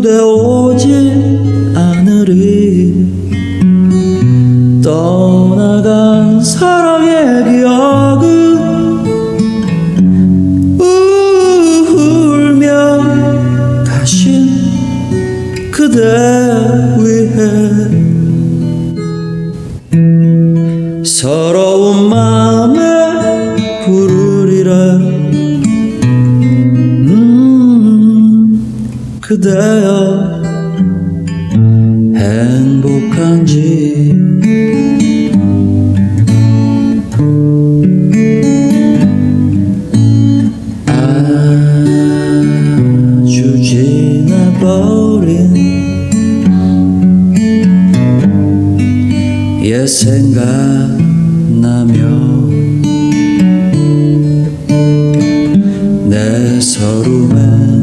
그대 오지 않으리. 떠나간 사랑의 기억은 울며 다시 그대 위해 서러운 마음 그대여 행복한지 아주 지나버린 옛 생각나며 내 서름에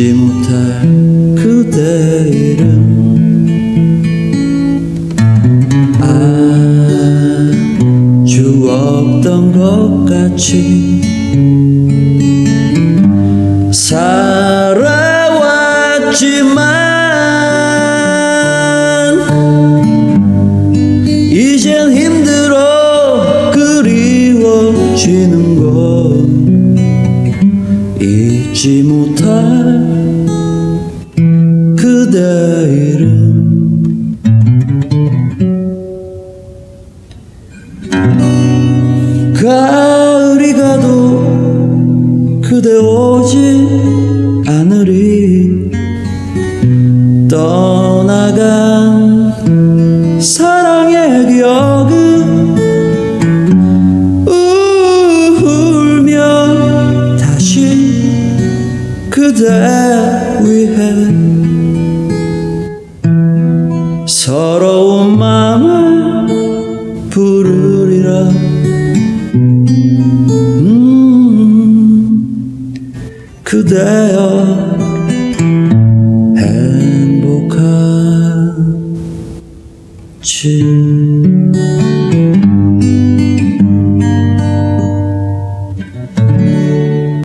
잊지 못할 그대 이름. 아주 없던 것 같이 살아왔지만 그대 이름 가을이 가도 그대 오지 않으리. 떠나간 그대 위해 서러운 마음을 부르리라. 음, 그대여 행복한 지